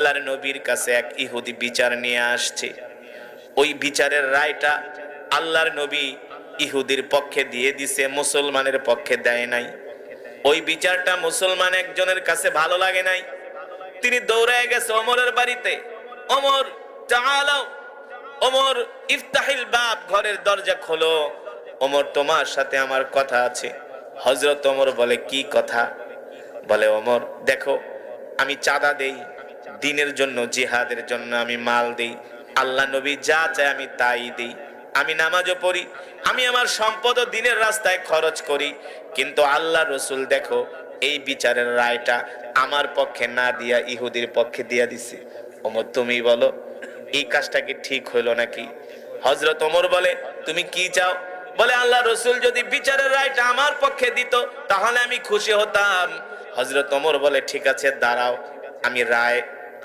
আল্লাহর নবীর কাছে এক ইহুদি বিচার নিয়ে আসছে। ওই বিচারের রায়টা আল্লাহর নবী ইহুদির পক্ষে দিয়ে দিছে, মুসলমানের পক্ষে দেয় নাই। ওই বিচারটা মুসলমান একজনের কাছে ভালো লাগে নাই। তিনি দৌড়ায় গেছে অমরের বাড়িতে। অমর চালাও অমর, ইফতাহিল বাপ ঘরের দরজা খোলো। অমর, তোমার সাথে আমার কথা আছে। হজরত অমর বলে, কি কথা? বলে, অমর, দেখো, আমি চাঁদা দেই। দিনের জন্য, জিহাদের জন্য আমি মাল দিই। আল্লাহ নবী যা চায় আমি তাই দিই। আমি নামাজও পড়ি, আমি আমার সম্পদ ও দিনের রাস্তায় খরচ করি। কিন্তু আল্লাহ রসুল, দেখো, এই বিচারের রায়টা আমার পক্ষে না দিয়া ইহুদির পক্ষে দিয়া দিছে। ওমর, তুমি বলো, এই কাজটা কি ঠিক হইল নাকি? হজরত ওমর বলে, তুমি কি চাও? বলে, আল্লাহ রসুল যদি বিচারের রায়টা আমার পক্ষে দিত, তাহলে আমি খুশি হতাম। হজরত ওমর বলে, ঠিক আছে, দাঁড়াও, আমি রায়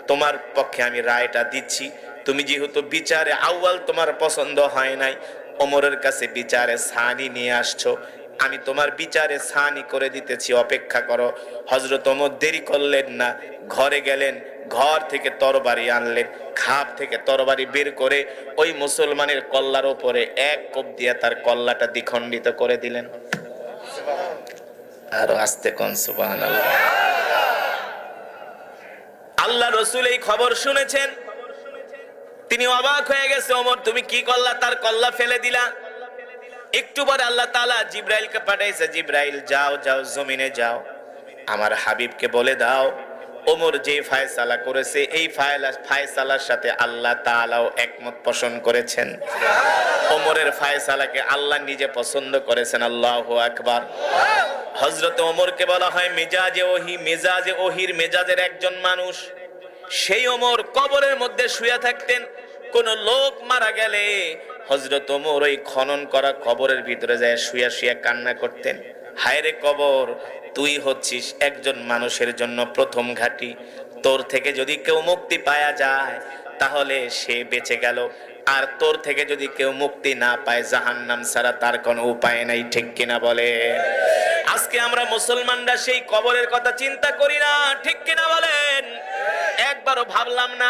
তোমার পক্ষে আমি রায়টা দিচ্ছি। তুমি যেহেতু বিচারে আউয়াল, তোমার পছন্দ হয় নাই। অমরের কাছে বিচারে সানি নিয়ে আসছো। আমি তোমার বিচারে সানি করে দিতেছি, অপেক্ষা করো। হজরত ওমর দেরি করলেন না। ঘরে গেলেন, ঘর থেকে তরবারি আনলেন। খাপ থেকে তরবারি বের করে ওই মুসলমানের কল্লার ওপরে এক কোপ দিয়ে তার কল্লাটা দ্বিখণ্ডিত করে দিলেন। আরও আস্তে কোন, সুবহানাল্লাহ। আল্লাহ রসুল এই খবর শুনেছেন। তিনি অবাক হয়ে গেছে, ওমর, তুমি কি করলা? তার কল্লা ফেলে দিলা। একটু পরে আল্লাহ তাআলা জিব্রাইলকে পাঠাইছে, জিব্রাইল, যাও যাও, জমিনে যাও। আমার হাবিবকে বলে দাও, ওমর যে ফায়সালা করেছে, এই ফায়সালার সাথে আল্লাহ তাআলাও একমত পোষণ করেছেন। ওমরের ফায়সালাকে আল্লাহ নিজে পছন্দ করেছেন। আল্লাহ আকবার। হজরত ওমরকে বলা হয় মেজাজে ওহি, মেজাজে ওহির মেজাজের একজন মানুষ। সেই ওমর কবরের মধ্যে শুয়ে থাকতেন, কোন লোক মারা গেলে হজরত ওমর ওই খনন করা কবরের ভিতরে যায়, শুয়া শুয়া কান্না করতেন। হায়রে কবর, তুই হচ্ছিস একজন মানুষের জন্য প্রথম ঘাটি। তোর থেকে যদি কেউ মুক্তি পায়া যায়, তাহলে সে বেঁচে গেল। আর তোর থেকে যদি কেউ মুক্তি না পায়, জাহান্নাম ছাড়া তার কোনো উপায় নাই, ঠিক কিনা বলে? আজকে আমরা মুসলমানরা সেই কবরের কথা চিন্তা করি না, ঠিক কিনা বলেন? একবারও ভাবলাম না,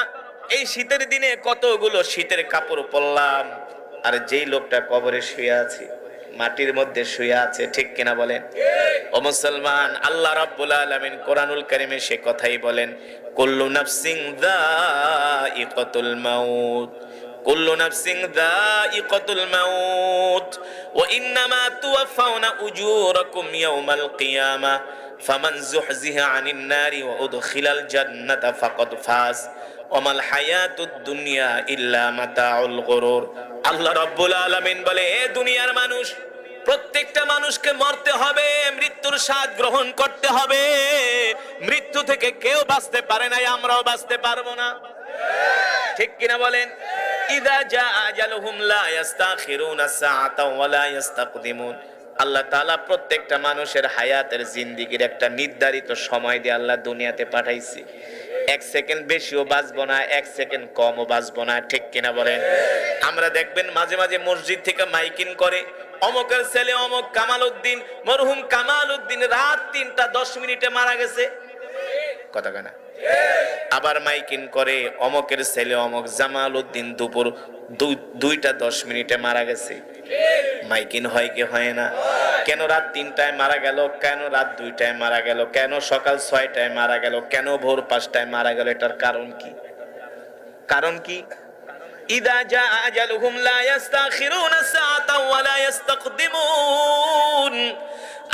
এই শীতের দিনে কতগুলো শীতের কাপড় পরলাম, আর যেই লোকটা কবরে শুয়ে আছে, মাটির মধ্যে শুয়ে আছে, ঠিক কিনা বলেন? ও মুসলমান, আল্লাহ রাব্বুল আলামিন কোরআনুল কারীমে সে কথাই বলেন, কুল্লু নাফসিন যায়িকাতুল মাউত। কুল্লু নাফসিন যায়িকাতুল মাউত, ওয়া ইন্নামা তুওয়াফাউনা উজুরাকুম ইয়াওমাল কিয়ামা, ফামান যুহজিহা আনিন নারি ওয়া উদখিলাল জান্নাতা ফাকাদ ওমাল হায়াতুদ দুনিয়া ইল্লা মাতাউল গুরুর। আল্লাহ রাব্বুল আলামিন বলে, এ দুনিয়ার মানুষ, প্রত্যেকটা মানুষকে মরতে হবে, মৃত্যুর স্বাদ গ্রহণ করতে হবে। মৃত্যু থেকে কেউ বাঁচতে পারে নাই, আমরাও বাঁচতে পারব না। ঠিক কিনা বলেন? ইদা জা আজালুহুম লা ইস্তাখিরুনা ওয়া লা ইস্তাকদিমুন আল্লাহ তাআলা প্রত্যেকটা মানুষের হায়াতের একটা নির্ধারিত সময় দিয়ে আল্লাহ দুনিয়াতে এক সেকেন্ড বেশিও না, এক সেকেন্ড কমও না, ঠিক কিনা বলেন? আমরা দেখবেন মাঝে মাঝে মসজিদ থেকে মাইকিং করে, অমকের ছেলে অমক কামাল উদ্দিন, মরহুম কামাল উদ্দিন রাত তিনটা দশ মিনিটে মারা গেছে। কথা কেনা আবার মাইকিন করে, অমকের ছেলে অমক জামাল উদ্দিন দুপুর দুইটা দশ মিনিটে মারা গেছে। মাইকিন হয় কি হয় না? কেন রাত তিনটায় মারা গেল? কেন রাত দুইটায় মারা গেল? কেন সকাল ছয়টায় মারা গেল? কেন ভোর পাঁচটায় মারা গেল? এটার কারণ কি? কারণ কি? ইদা জা আজালুহুম লা ইস্তাখিরুনা সাআতা ওয়া লা ইস্তাকদিমুন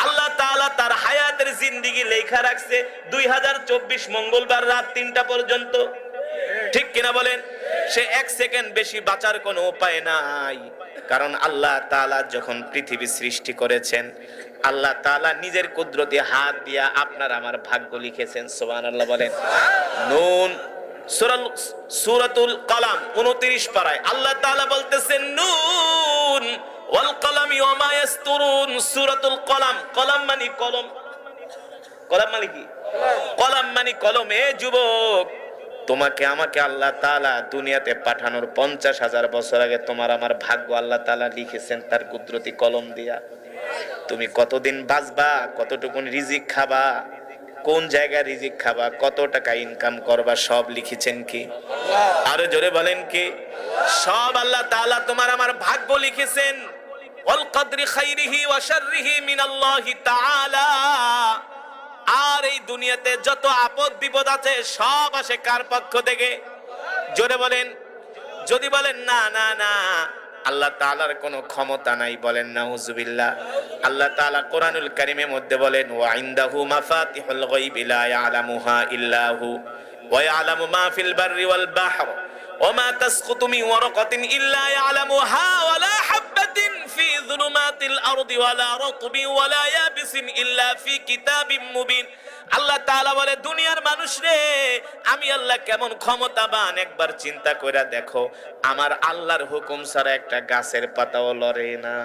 আল্লাহ তাআলা তার হায়াতের জিন্দেগি লেখা রাখছে 2024 মঙ্গলবার রাত 3টা পর্যন্ত। ঠিক কিনা বলেন? সে এক সেকেন্ড বেশি বাঁচার কোনো উপায় নাই। কারণ আল্লাহ তাআলা যখন পৃথিবী সৃষ্টি করেছেন, আল্লাহ তাআলা নিজের কুদরতি হাত দিয়া আপনার আমার ভাগ্য লিখেছেন, সুবহানাল্লাহ বলেন। নুন, সুরাল সূরাতুল কলাম 29 পারায়। আল্লাহ তাআলা বলতেছেন, নুন কলাম। কলাম মানে কলম। কলাম মানে কি? কলাম মানে যুবক, তোমাকে, আমাকে আল্লাহ তাআলা দুনিয়াতে পাঠানোর পঞ্চাশ হাজার বছর আগে তোমার আমার ভাগ্য আল্লাহ তাআলা লিখেছেন, তার কুদরতি কলম দিয়া। তুমি কতদিন বাঁচবা, কতটুকুন রিজিক খাবা, কোন জায়গায় রিজিক খাবা, কত টাকা ইনকাম করবা, সব লিখেছেন কি? আরও জোরে বলেন কি? সব আল্লাহ তাআলা তোমার আমার ভাগ্য লিখেছেন। ওয়াল খাইরিহি ওয়া শাররিহি মিনাল্লাহি তাআলা। আর এই দুনিয়াতে যত আপদ বিপদ আছে, সব আসে কার পক্ষ থেকে? জোরে বলেন। যদি বলেন, না না না, আল্লাহ তালার কোনো ক্ষমতা নাই, বলেন না হুজুবিল্লা আল্লাহ তালা কোরআনুল কারিমের মধ্যে বলেন ওয়াইন্দাহু মাফাতিহুল গায়বি লা ইয়ালামুহা ইল্লাহু ওয়া ইয়ালামু মা ফিল বাররি ওয়াল ও ওয়া মা তাসকুতু মিন ওয়ারাকাতিন ইল্লা ইয়ালামুহা ওয়া যুলুমাতিল আরদি ওয়ালা রাতবি ওয়ালা ইয়াবিসিন ইল্লা ফি কিতাবিম মুবিন। আল্লাহ তাআলা বলে, দুনিয়ার মানুষ রে, আমি আল্লাহ কেমন ক্ষমতাবান? একবার চিন্তা কইরা দেখো, আমার আল্লাহর হুকুম ছাড়া একটা গাছের পাতাও লড়ে না।